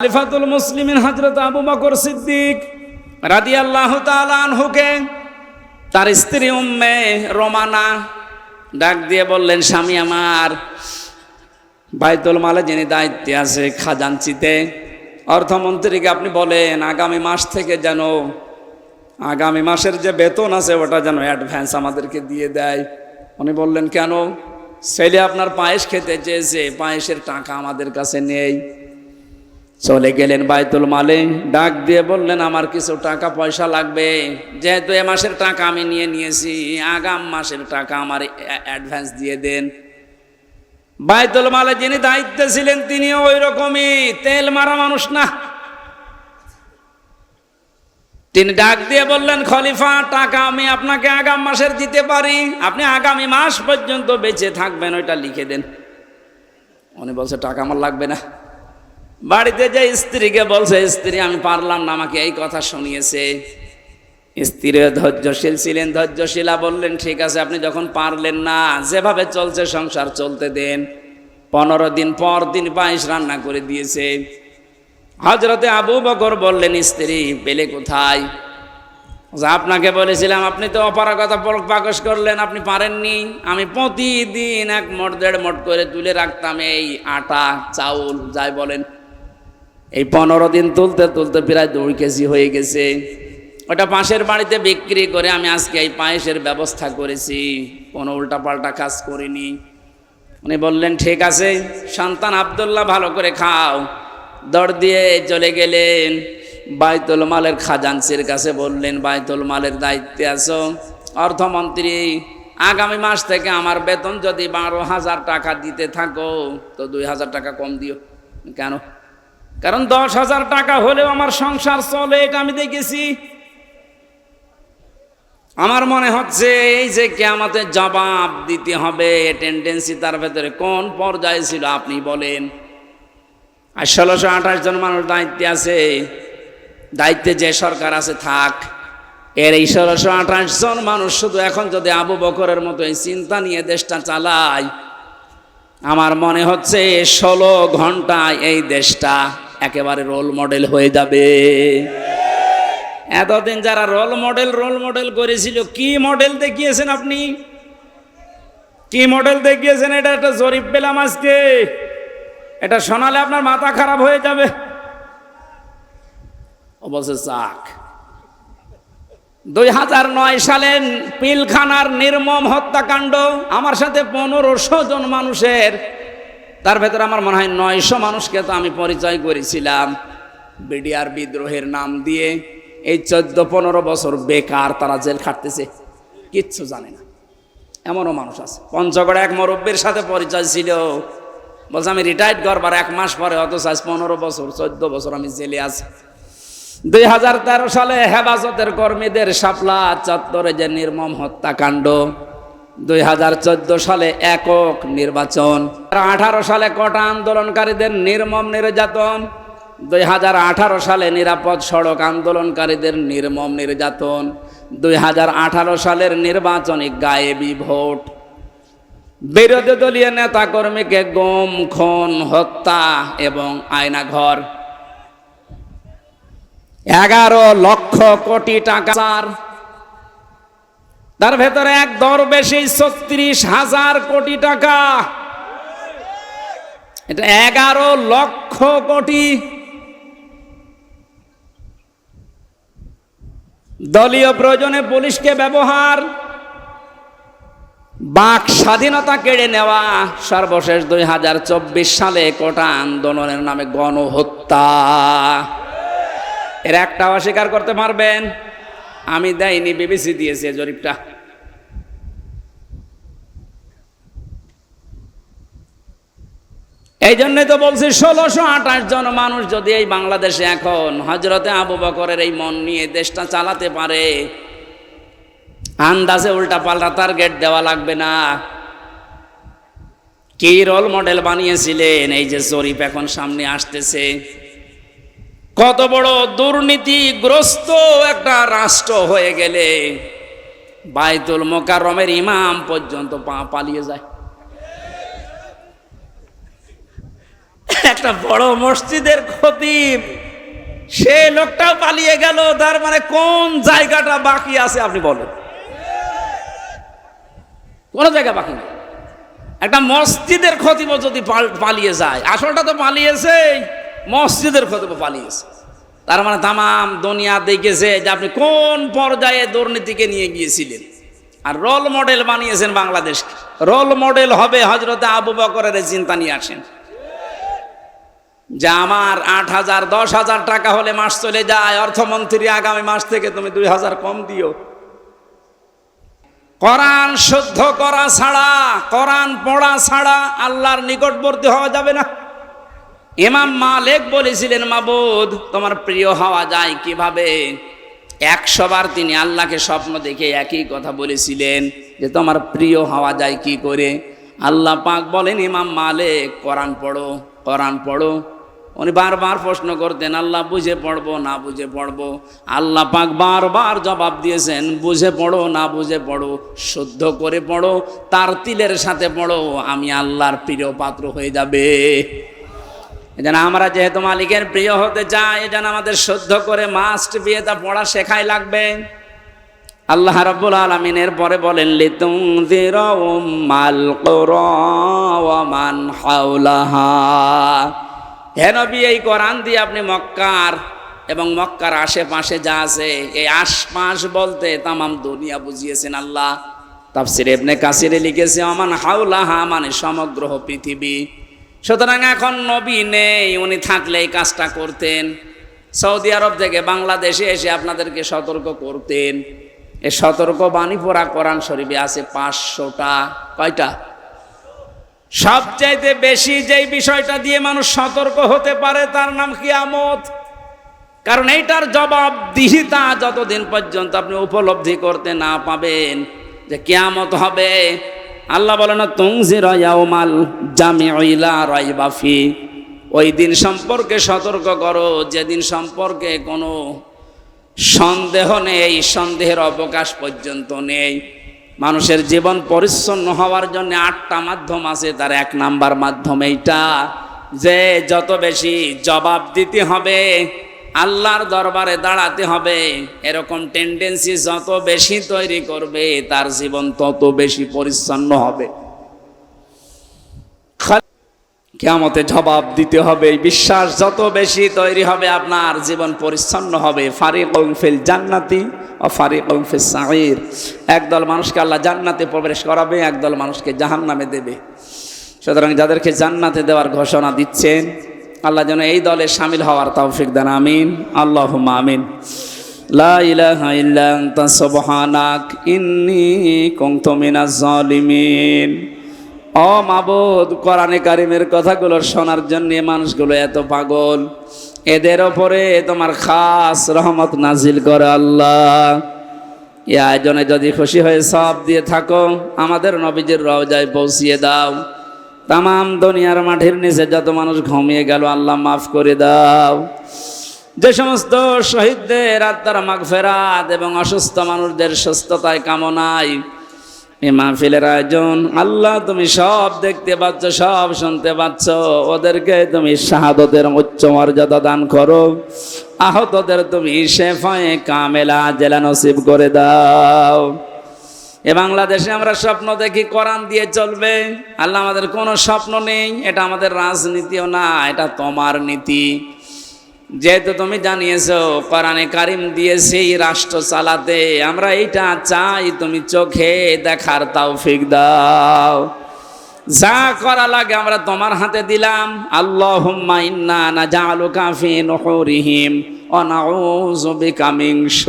খলিফাতুল মুসলিমিন হজরত আবু বকর সিদ্দিক রাদি আল্লাহ আনহুকে তার স্ত্রী উম্মে রোমানা ডাক দিয়ে বললেন, স্বামী আমার, বাইতুল মালে যিনি দায়িত্বে আছে খাজানচিতে অর্থমন্ত্রীকে আপনি বলেন, আগামী মাস থেকে যেন, আগামী মাসের যে বেতন আছে, ওটা যেন অ্যাডভান্স আমাদেরকে দিয়ে দেয়। উনি বললেন, কেন? ছেলে আপনার পায়েস খেতে চেয়েছে, পায়েসের টাকা আমাদের কাছে নেই। চলে গেলেন বাইতুল মালে, ডাক দিয়ে বললেন, আমার কিছু টাকা পয়সা লাগবে। যেহেতু এ মাসের টাকা আমি নিয়ে নিয়েছি, আগাম মাসের টাকা আমার অ্যাডভান্স দিয়ে দেন। বাইতুল মালে যিনি দায়িত্বে ছিলেন তিনি ওই রকমই তেল মারা মানুষ না। তিনি ডাক দিয়ে বললেন, খলিফা, টাকা আমি আপনাকে আগাম মাসের দিতে পারি। আপনি আগামী মাস পর্যন্ত বেঁচে থাকবেন, ওইটা লিখে দেন। উনি বলছে, টাকা আমার লাগবে না। বাড়িতে যে স্ত্রীকে বলছে, স্ত্রী, আমি পারলাম না, আমাকে এই কথা শুনিয়েছে। স্ত্রী ধৈর্যশীল ছিলেন, ধৈর্যশীলা বললেন, ঠিক আছে, আপনি যখন পারলেন না, যেভাবে চলছে সংসার, চলতে দেন। পনেরো দিন পর দিন পায়েস রান্না করে দিয়েছে। হজরতে আবু বকর বললেন, স্ত্রী, পেলে কোথায়? আপনাকে বলেছিলাম, আপনি তো অপারগতা প্রকাশ করলেন, আপনি পারেননি। আমি প্রতিদিন এক মোট, দেড় মোট করে তুলে রাখতাম এই আটা, চাউল, যাই বলেন। এই পনেরো দিন তুলতে তুলতে প্রায় দুই কেজি হয়ে গেছে। ওটা পাশের বাড়িতে বিক্রি করে আমি আজকে এই পায়েসের ব্যবস্থা করেছি। কোনো উল্টাপাল্টা কাজ করিনি। উনি বললেন, ঠিক আছে, সন্তান আবদুল্লাহ, ভালো করে খাও। দর দিয়ে চলে গেলেন। বাইতুল মালের খাজানসির কাছে বললেন, বাইতুল মালের দায়িত্বে আছো। অর্থমন্ত্রী, আগামী মাস থেকে আমার বেতন যদি বারো হাজার টাকা দিতে থাকো, তো দুই হাজার টাকা কম দিও। কেন? কারণ দশ হাজার টাকা হলেও আমার সংসার চলে, এটা আমি দেখেছি। আমার মনে হচ্ছে এই যে কে আমাদের জবাব দিতে হবে টেন্ডেন্সি তার ভেতরে কোন পর্যায়ে ছিল আপনি বলেন। আর ষোলোশো আঠাশ জন মানুষ দায়িত্বে আছে, দায়িত্বে যে সরকার আছে থাক। এর এই ষোলোশো আঠাশ জন মানুষ শুধু এখন যদি আবু বকরের মতো এই চিন্তা নিয়ে দেশটা চালায়, আমার মনে হচ্ছে ষোলো ঘন্টায় এই দেশটা একেবারে রোল মডেল হয়ে যাবে। এতদিন যারা রোল মডেল রোল মডেল করেছিল, কি মডেল দেখিয়েছেন আপনি? কি মডেল দেখিয়েছেন? এটা একটা জরিপ পেলাম আজকে। এটা শোনালে আপনার মাথা খারাপ হয়ে যাবে। অবশ্য চাক দুই হাজার নয় সালে পিলখানার নির্মম হত্যাকাণ্ড আমার সাথে পনেরোশো জন মানুষের তার ভেতরে আমার মনে হয় নয়শো মানুষকে তো আমি পরিচয় করেছিলাম। বিডিআর বিদ্রোহের নাম দিয়ে এই চোদ্দ পনেরো বছর বেকার তারা জেল খাটতেছে। কিচ্ছু জানে না। এমনও মানুষ আছে। পঞ্চগড়ে এক মুরব্বীর সাথে পরিচয় ছিল। বলছে, আমি রিটায়ার্ড করবার এক মাস পরে, অথচ আজ পনেরো বছর, চোদ্দ বছর আমি জেলে আছি। দুই হাজার তেরো সালে হেফাজতের কর্মীদের শাপলা চত্বরে যে নির্মম হত্যাকাণ্ড দুই হাজার চোদ্দ সালে একক নির্বাচন। আঠারো সালে কটা আন্দোলনকারীদের নির্মম নির্যাতন? দুই হাজার আঠারো সালে নিরাপদ সড়ক আন্দোলনকারীদের নির্মম নির্যাতন। দুই হাজার আঠারো সালের নির্বাচনী গায়েবী ভোট। বিরোধী দলীয় নেতা কর্মীকে গম, খুন, হত্যা এবং আয়নাঘর। এগারো লক্ষ কোটি টাকা তার ভেতরে এক দর বেশি, ছত্রিশ হাজার কোটি টাকা। এটা এগারো লক্ষ কোটি। দলীয় প্রয়োজনে পুলিশকে ব্যবহার, বাক স্বাধীনতা কেড়ে নেওয়া, সর্বশেষ দুই হাজার চব্বিশ সালে কোটা আন্দোলনের নামে গণহত্যা। এর একটা অস্বীকার করতে পারবেন, আমি দেয়নি, বিবিসি দিয়েছে জরিপটা। এই জন্যই তো বলছি, ষোলোশো আঠাশ জন মানুষ যদি এই বাংলাদেশে এখন হজরতে আবু বকরের এই মন নিয়ে দেশটা চালাতে পারে, আন্দাজে উল্টা পাল্টা টার্গেট দেওয়া লাগবে না। কি রোল মডেল বানিয়েছিলেন? এই যে জরিপ এখন সামনে আসতেছে। কত বড় দুর্নীতিগ্রস্ত একটা রাষ্ট্র হয়ে গেলে বাইতুল মোকাররমের ইমাম পর্যন্ত পা পালিয়ে যায়। একটা বড় মসজিদের খতিব। সে লোকটাও পালিয়ে গেল, তার মানে কোন জায়গাটা বাকি আছে আপনি বলেন। কোন জায়গা বাকি নেই। একটা মসজিদের খতিব যদি পালিয়ে যায়, আসলটা তো পালিয়েছে মসজিদের খতিব পালিয়েছে। তার মানে তামাম দুনিয়া দেখেছে যে আপনি কোন পর্যায়ে দুর্নীতিকে নিয়ে গিয়েছিলেন। আর রোল মডেল বানিয়েছেন বাংলাদেশকে। রোল মডেল হবে হজরতে আবু বকরের চিন্তা নিয়ে আসেন। যে আমার আট হাজার, দশ হাজার টাকা হলে মাস চলে যায়, অর্থমন্ত্রী আগামী মাস থেকে তুমি দুই হাজার কম দিও। কোরআন শুদ্ধ করা ছাড়া, কোরআন পড়া ছাড়া আল্লাহর নিকটবর্তী হওয়া যাবে না। ইমাম মালিক বলেছিলেন, মাবুদ, তোমার প্রিয় হওয়া যায় কীভাবে? একশো বার তিনি আল্লাহকে স্বপ্ন দেখে একই কথা বলেছিলেন, যে তোমার প্রিয় হওয়া যায় কি করে? আল্লাহ পাক বলেন, ইমাম মালিক, কোরআন পড়ো কোরআন পড়ো। উনি বারবার প্রশ্ন করতেন, আল্লাহ বুঝে পড়ব না বুঝে পড়ব? আল্লাহ পাক বারবার জবাব দিয়েছেন, বুঝে পড়ো না বুঝে পড়ো, শুদ্ধ করে পড়ো, তার তিলের সাথে পড়ো, আমি আল্লাহর প্রিয় পাত্র হয়ে যাবে। এজন্য আমরা যেহেতু মালিকের প্রিয় হতে চাই এজন্য আমাদের শুদ্ধ করে মাস্ট বিয়ে তা পড়া শেখাই লাগবে। আল্লাহ রাব্বুল আলামিনের পরে বলেন লিতুনযিরা উম্মাল কুরা ওয়া মান হাওলাহা। হে নবী, এই কোরআন দিয়ে আপনি মক্কার এবং মক্কার আশেপাশে যা আছে, এই আশপাশ বলতে তামাম দুনিয়া বুঝিয়েছেন আল্লাহ। তাফসির ইবনে কাসিরে লিখেছে আমান হাওলাহা মানে সমগ্র পৃথিবী। সুতরাং এখন নবী নেই, উনি থাকলে এই কাজটা করতেন। সৌদি আরব থেকে বাংলাদেশে এসে আপনাদেরকে সতর্ক করতেন। এ সতর্ক বাণী পড়া কোরআন শরীফে আছে পাঁচশোটা, কয়টা? সবচাইতে বেশি যেই বিষয়টা দিয়ে মানুষ সতর্ক হতে পারে, তার নাম কিয়ামত। কারণ এইটার জবাব দিহিতা যতদিন পর্যন্ত আপনি উপলব্ধি করতে না পাবেন যে কিয়ামত হবে। আল্লাহ বলে না তুংজির ইয়াউমাল জামিউলা রাইবাফি ওই দিন সম্পর্কে সতর্ক করো, যেদিন সম্পর্কে কোনো সন্দেহ নেই, সন্দেহের অবকাশ পর্যন্ত নেই। মানুষের জীবন পরিচ্ছন্ন হওয়ার জন্য আটটা মাধ্যম আছে, তার এক নাম্বার মাধ্যম এইটা। যে যত বেশি জবাব দিতে হবে, আল্লাহর দরবারে দাঁড়াতে হবে, এরকম টেন্ডেন্সি যত বেশি তৈরি করবে, তার জীবন তত বেশি পরিচ্ছন্ন হবে। কেমতে জবাব দিতে হবে বিশ্বাস যত বেশি তৈরি হবে, আপনার জীবন পরিচ্ছন্ন হবে। ফারিক ফিল জান্নাতি। ও ফারিক ফিল সাইর একদল মানুষকে আল্লাহ জান্নাতে প্রবেশ করাবে একদল মানুষকে জাহান নামে দেবে। সুতরাং যাদেরকে জান্নাতে দেওয়ার ঘোষণা দিচ্ছেন, আল্লাহ যেন এই দলে সামিল হওয়ার তৌফিক দেন, আমিন। আল্লাহ আমিন। লা কোরআনে কারিমের কথাগুলো শোনার জন্য মানুষগুলো এত পাগল। এদের ওপরে তোমার খাস রহমত নাজিল করে আল্লাহ। এ আয়োজনে যদি খুশি হয়ে সব দিয়ে থাকো, আমাদের নবীজির রওজায় পৌঁছিয়ে দাও। তামাম দুনিয়ার মাঠের নিচে যত মানুষ ঘুমিয়ে গেল, আল্লাহ মাফ করে দাও। যে সমস্ত শহীদদের আত্মার মাগফেরাত এবং অসুস্থ মানুষদের সুস্থতায় কামনায় এই মাহফিলের আয়োজন। আল্লাহ, তুমি সব দেখতে পাচ্ছ, সব শুনতে পাচ্ছ। ওদেরকে তুমি শাহাদতের উচ্চ মর্যাদা দান করো। আহতদের তুমি শেফায়ে কামেলা জেলা নসিব করে দাও। এ বাংলাদেশে আমরা স্বপ্ন দেখি কোরআন দিয়ে চলবে। আল্লাহ, আমাদের কোনো স্বপ্ন নেই। এটা আমাদের রাজনীতিও না, এটা তোমার নীতি। যেহেতু তুমি জানিয়েছ, কোরআনে কারিম দিয়েছি রাষ্ট্র চালাতে, আমরা এইটা চাই তুমি চোখে দেখার তাও ফিক দাও। যা করা লাগে আমরা তোমার হাতে দিলাম। আল্লাহ ইন্না না জালু নুহুরিহিম, ওয়া নাউযু বিকা মিন